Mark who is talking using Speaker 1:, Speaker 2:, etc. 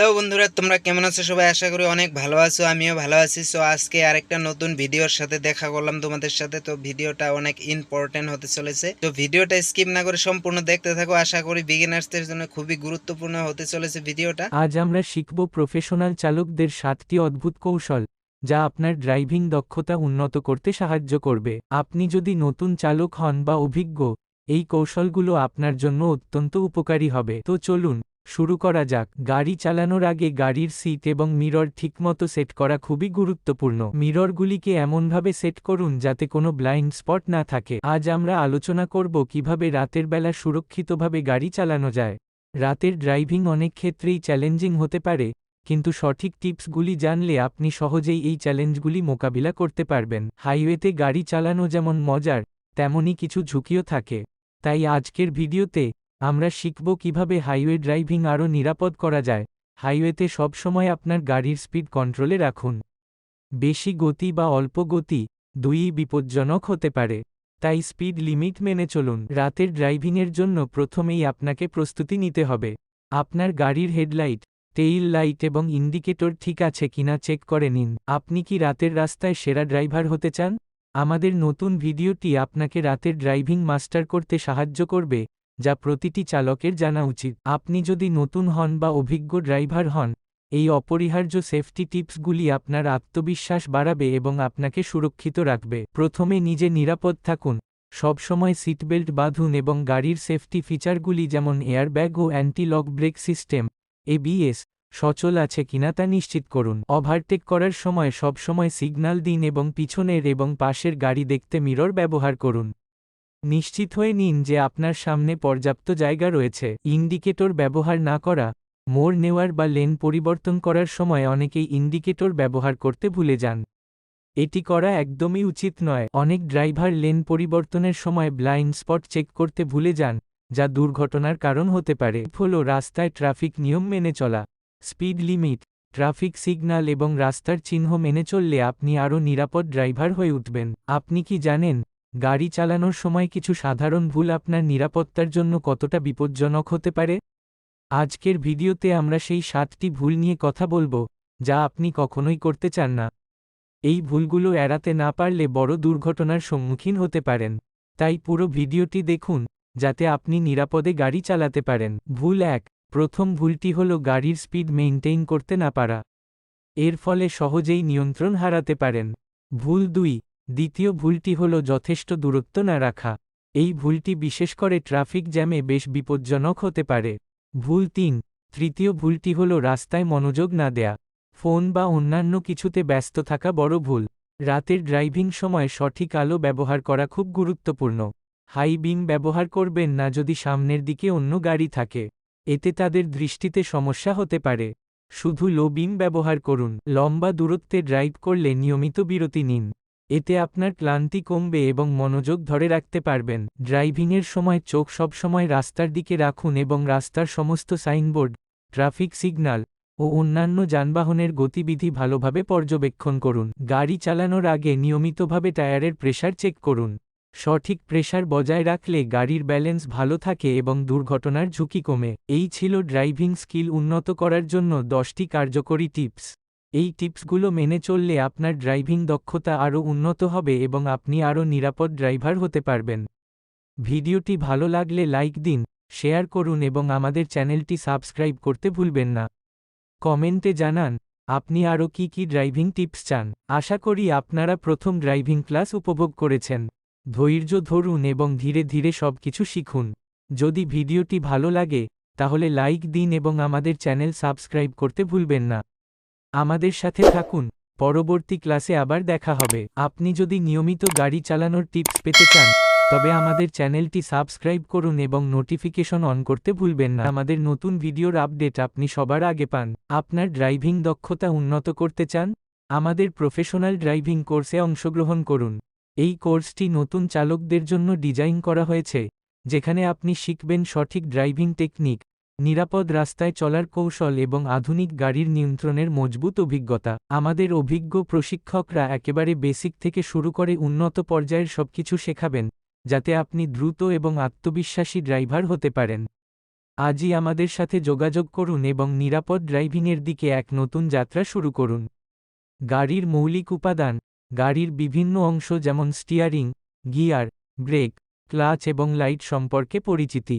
Speaker 1: Hello বন্ধুরা, তোমরা কেমন আছো? সবাই আশা করি অনেক ভালো আছো, আমিও ভালো আছি। সো আজকে আরেকটা নতুন ভিডিওর সাথে দেখা করলাম তোমাদের সাথে। তো ভিডিওটা অনেক ইম্পর্টেন্ট হতে চলেছে। তো ভিডিওটা স্কিপ না করে সম্পূর্ণ দেখতে থাকো। আশা করি বিগিনার্সদের জন্য খুবই গুরুত্বপূর্ণ হতে চলেছে ভিডিওটা।
Speaker 2: আজ আমরা শিখব প্রফেশনাল চালকদের সাতটি অদ্ভুত কৌশল, যা আপনার ড্রাইভিং দক্ষতা উন্নত করতে সাহায্য করবে। আপনি যদি নতুন চালক হন বা অভিজ্ঞ, এই কৌশলগুলো আপনার জন্য অত্যন্ত উপকারী হবে। তো চলুন শুরু করা যাক। গাড়ি চালানোর আগে গাড়ির সিট এবং মিরর ঠিকমতো সেট করা খুবই গুরুত্বপূর্ণ। মিররগুলিকে এমনভাবে সেট করুন যাতে কোনো ব্লাইন্ড স্পট না থাকে। আজ আমরা আলোচনা করব কীভাবে রাতের বেলা সুরক্ষিতভাবে গাড়ি চালানো যায়। রাতের ড্রাইভিং অনেক ক্ষেত্রেই চ্যালেঞ্জিং হতে পারে, কিন্তু সঠিক টিপসগুলি জানলে আপনি সহজেই এই চ্যালেঞ্জগুলি মোকাবিলা করতে পারবেন। হাইওয়েতে গাড়ি চালানো যেমন মজার, তেমনই কিছু ঝুঁকিও থাকে। তাই আজকের ভিডিওতে আমরা শিখব কীভাবে হাইওয়ে ড্রাইভিং আরও নিরাপদ করা যায়। হাইওয়েতে সবসময় আপনার গাড়ির স্পিড কন্ট্রোলে রাখুন। বেশি গতি বা অল্প গতি দুইই বিপজ্জনক হতে পারে। তাই স্পিড লিমিট মেনে চলুন। রাতের ড্রাইভিংয়ের জন্য প্রথমেই আপনাকে প্রস্তুতি নিতে হবে। আপনার গাড়ির হেডলাইট, টেইল লাইট এবং ইন্ডিকেটর ঠিক আছে কিনা চেক করে নিন। আপনি কি রাতের রাস্তায় সেরা ড্রাইভার হতে চান? আমাদের নতুন ভিডিওটি আপনাকে রাতের ড্রাইভিং মাস্টার করতে সাহায্য করবে। যা প্রতিটি চালকের জানা উচিত। আপনি যদি নতুন হন বা অভিজ্ঞ ড্রাইভার হন, এই অপরিহার্য সেফটি টিপসগুলি আপনার আত্মবিশ্বাস বাড়াবে এবং আপনাকে সুরক্ষিত রাখবে। প্রথমে নিজে নিরাপদ থাকুন। সবসময় সিটবেল্ট বাঁধুন এবং গাড়ির সেফটি ফিচারগুলি যেমন এয়ারব্যাগ ও anti lock brake system, ABS, সচল আছে কিনা তা নিশ্চিত করুন। ওভারটেক করার সময় সবসময় সিগন্যাল দিন এবং পিছনের এবং পাশের গাড়ি দেখতে মিরর ব্যবহার করুন। নিশ্চিত হয়ে নিন যে আপনার সামনে পর্যাপ্ত জায়গা রয়েছে। ইন্ডিকেটর ব্যবহার না করা, মোড় নেওয়ার বা লেন পরিবর্তন করার সময় অনেকেই ইন্ডিকেটর ব্যবহার করতে ভুলে যান। এটি করা একদমই উচিত নয়। অনেক ড্রাইভার লেন পরিবর্তনের সময় ব্লাইন্ড স্পট চেক করতে ভুলে যান, যা দুর্ঘটনার কারণ হতে পারে। হল রাস্তায় ট্রাফিক নিয়ম মেনে চলা, স্পিড লিমিট, ট্রাফিক সিগন্যাল এবং রাস্তার চিহ্ন মেনে চললে আপনি আরও নিরাপদ ড্রাইভার হয়ে উঠবেন। আপনি কি জানেন গাড়ি চালানোর সময় কিছু সাধারণ ভুল আপনার নিরাপত্তার জন্য কতটা বিপজ্জনক হতে পারে? আজকের ভিডিওতে আমরা সেই সাতটি ভুল নিয়ে কথা বলব, যা আপনি কখনোই করতে চান না। এই ভুলগুলো এড়াতে না পারলে বড় দুর্ঘটনার সম্মুখীন হতে পারেন। তাই পুরো ভিডিওটি দেখুন, যাতে আপনি নিরাপদে গাড়ি চালাতে পারেন। ভুল এক, প্রথম ভুলটি হল গাড়ির স্পিড মেইনটেইন করতে না পারা। এর ফলে সহজেই নিয়ন্ত্রণ হারাতে পারেন। ভুল দুই দ্বিতীয় ভুলটি হল যথেষ্ট দূরত্ব না রাখা। এই ভুলটি বিশেষ করে ট্রাফিক জ্যামে বেশ বিপজ্জনক হতে পারে। ভুল তিন, তৃতীয় ভুলটি হল রাস্তায় মনোযোগ না দেয়া। ফোন বা অন্যান্য কিছুতে ব্যস্ত থাকা বড় ভুল। রাতের ড্রাইভিং সময় সঠিক আলো ব্যবহার করা খুব গুরুত্বপূর্ণ। হাই বিম ব্যবহার করবেন না যদি সামনের দিকে অন্য গাড়ি থাকে। এতে তাদের দৃষ্টিতে সমস্যা হতে পারে। শুধু লো বিম ব্যবহার করুন। লম্বা দূরত্বে ড্রাইভ করলে নিয়মিত বিরতি নিন। এতে আপনার ক্লান্তি কমবে এবং মনোযোগ ধরে রাখতে পারবেন। ড্রাইভিংয়ের সময় চোখ সবসময় রাস্তার দিকে রাখুন এবং রাস্তার সমস্ত সাইনবোর্ড, ট্রাফিক সিগন্যাল ও অন্যান্য যানবাহনের গতিবিধি ভালোভাবে পর্যবেক্ষণ করুন। গাড়ি চালানোর আগে নিয়মিতভাবে টায়ারের প্রেশার চেক করুন। সঠিক প্রেশার বজায় রাখলে গাড়ির ব্যালেন্স ভালো থাকে এবং দুর্ঘটনার ঝুঁকি কমে। এই ছিল ড্রাইভিং স্কিল উন্নত করার জন্য দশটি কার্যকরী টিপস। এই টিপসগুলো মেনে চললে আপনার ড্রাইভিং দক্ষতা আরও উন্নত হবে এবং আপনি আরও নিরাপদ ড্রাইভার হতে পারবেন। ভিডিওটি ভালো লাগলে লাইক দিন, শেয়ার করুন এবং আমাদের চ্যানেলটি সাবস্ক্রাইব করতে ভুলবেন না। কমেন্টে জানান, আপনি আরও কি কি ড্রাইভিং টিপস চান? আশা করি আপনারা প্রথম ড্রাইভিং ক্লাস উপভোগ করেছেন। ধৈর্য ধরুন এবং ধীরে ধীরে সবকিছু শিখুন। যদি ভিডিওটি ভালো লাগে, তাহলে লাইক দিন এবং আমাদের চ্যানেল সাবস্ক্রাইব করতে ভুলবেন না। আমাদের সাথে থাকুন, পরবর্তী ক্লাসে আবার দেখা হবে। আপনি যদি নিয়মিত গাড়ি চালানোর টিপস পেতে চান, তবে আমাদের চ্যানেলটি সাবস্ক্রাইব করুন এবং নোটিফিকেশন অন করতে ভুলবেন না। আমাদের নতুন ভিডিওর আপডেট আপনি সবার আগে পান। আপনার ড্রাইভিং দক্ষতা উন্নত করতে চান? আমাদের প্রফেশনাল ড্রাইভিং কোর্সে অংশগ্রহণ করুন। এই কোর্সটি নতুন চালকদের জন্য ডিজাইন করা হয়েছে, যেখানে আপনি শিখবেন সঠিক ড্রাইভিং টেকনিক নিরাপদ রাস্তায় চলার কৌশল এবং আধুনিক গাড়ির নিয়ন্ত্রণের মজবুত অভিজ্ঞতা। আমাদের অভিজ্ঞ প্রশিক্ষকরা একেবারে বেসিক থেকে শুরু করে উন্নত পর্যায়ের সবকিছু শেখাবেন, যাতে আপনি দ্রুত এবং আত্মবিশ্বাসী ড্রাইভার হতে পারেন। আজই আমাদের সাথে যোগাযোগ করুন এবং নিরাপদ ড্রাইভিংয়ের দিকে এক নতুন যাত্রা শুরু করুন। গাড়ির মৌলিক উপাদান, গাড়ির বিভিন্ন অংশ যেমন স্টিয়ারিং, গিয়ার, ব্রেক, ক্লাচ এবং লাইট সম্পর্কে পরিচিতি।